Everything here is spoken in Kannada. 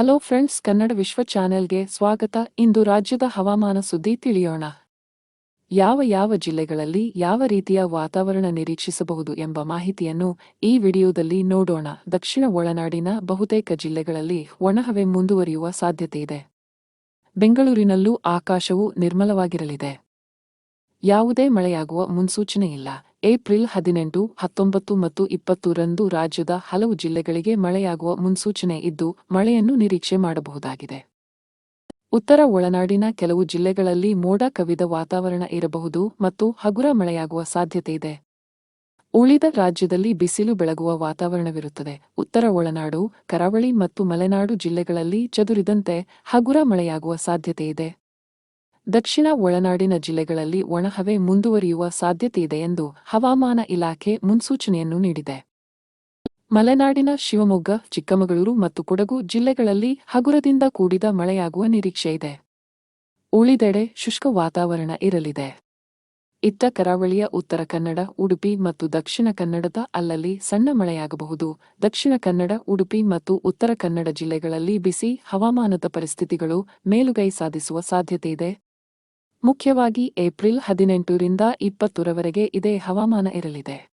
ಹಲೋ ಫ್ರೆಂಡ್ಸ್, ಕನ್ನಡ ವಿಶ್ವ ಚಾನೆಲ್ಗೆ ಸ್ವಾಗತ. ಇಂದು ರಾಜ್ಯದ ಹವಾಮಾನ ಸುದ್ದಿ ತಿಳಿಯೋಣ. ಯಾವ ಯಾವ ಜಿಲ್ಲೆಗಳಲ್ಲಿ ಯಾವ ರೀತಿಯ ವಾತಾವರಣ ನಿರೀಕ್ಷಿಸಬಹುದು ಎಂಬ ಮಾಹಿತಿಯನ್ನು ಈ ವಿಡಿಯೋದಲ್ಲಿ ನೋಡೋಣ. ದಕ್ಷಿಣ ಒಳನಾಡಿನ ಬಹುತೇಕ ಜಿಲ್ಲೆಗಳಲ್ಲಿ ಒಣಹವೆ ಮುಂದುವರಿಯುವ ಸಾಧ್ಯತೆಯಿದೆ ಬೆಂಗಳೂರಿನಲ್ಲೂ ಆಕಾಶವು ನಿರ್ಮಲವಾಗಿರಲಿದೆ. ಯಾವುದೇ ಮಳೆಯಾಗುವ ಮುನ್ಸೂಚನೆ ಇಲ್ಲ. ಏಪ್ರಿಲ್ ಹದಿನೆಂಟು, ಹತ್ತೊಂಬತ್ತು ಮತ್ತು ಇಪ್ಪತ್ತರಂದು ರಾಜ್ಯದ ಹಲವು ಜಿಲ್ಲೆಗಳಿಗೆ ಮಳೆಯಾಗುವ ಮುನ್ಸೂಚನೆ ಇದ್ದು, ಮಳೆಯನ್ನು ನಿರೀಕ್ಷೆ ಮಾಡಬಹುದಾಗಿದೆ. ಉತ್ತರ ಒಳನಾಡಿನ ಕೆಲವು ಜಿಲ್ಲೆಗಳಲ್ಲಿ ಮೋಡ ಕವಿದ ವಾತಾವರಣ ಇರಬಹುದು ಮತ್ತು ಹಗುರ ಮಳೆಯಾಗುವ ಸಾಧ್ಯತೆಯಿದೆ ಉಳಿದ ರಾಜ್ಯದಲ್ಲಿ ಬಿಸಿಲು ಬೆಳಗುವ ವಾತಾವರಣವಿರುತ್ತದೆ. ಉತ್ತರ ಒಳನಾಡು, ಕರಾವಳಿ ಮತ್ತು ಮಲೆನಾಡು ಜಿಲ್ಲೆಗಳಲ್ಲಿ ಚದುರಿದಂತೆ ಹಗುರ ಮಳೆಯಾಗುವ ಸಾಧ್ಯತೆಯಿದೆ ದಕ್ಷಿಣ ಒಳನಾಡಿನ ಜಿಲ್ಲೆಗಳಲ್ಲಿ ಒಣಹವೆ ಮುಂದುವರಿಯುವ ಸಾಧ್ಯತೆಯಿದೆ ಎಂದು ಹವಾಮಾನ ಇಲಾಖೆ ಮುನ್ಸೂಚನೆಯನ್ನು ನೀಡಿದೆ. ಮಲೆನಾಡಿನ ಶಿವಮೊಗ್ಗ, ಚಿಕ್ಕಮಗಳೂರು ಮತ್ತು ಕೊಡಗು ಜಿಲ್ಲೆಗಳಲ್ಲಿ ಹಗುರದಿಂದ ಕೂಡಿದ ಮಳೆಯಾಗುವ ನಿರೀಕ್ಷೆಯಿದೆ ಉಳಿದೆಡೆ ಶುಷ್ಕ ವಾತಾವರಣ ಇರಲಿದೆ. ಇತ್ತ ಕರಾವಳಿಯ ಉತ್ತರ ಕನ್ನಡ, ಉಡುಪಿ ಮತ್ತು ದಕ್ಷಿಣ ಕನ್ನಡದ ಅಲ್ಲಲ್ಲಿ ಸಣ್ಣ ಮಳೆಯಾಗಬಹುದು. ದಕ್ಷಿಣ ಕನ್ನಡ, ಉಡುಪಿ ಮತ್ತು ಉತ್ತರ ಕನ್ನಡ ಜಿಲ್ಲೆಗಳಲ್ಲಿ ಬಿಸಿ ಹವಾಮಾನದ ಪರಿಸ್ಥಿತಿಗಳು ಮೇಲುಗೈ ಸಾಧಿಸುವ ಸಾಧ್ಯತೆಯಿದೆ ಮುಖ್ಯವಾಗಿ ಏಪ್ರಿಲ್ ಹದಿನೆಂಟರಿಂದ ಇಪ್ಪತ್ತರವರೆಗೆ ಇದೇ ಹವಾಮಾನ ಇರಲಿದೆ.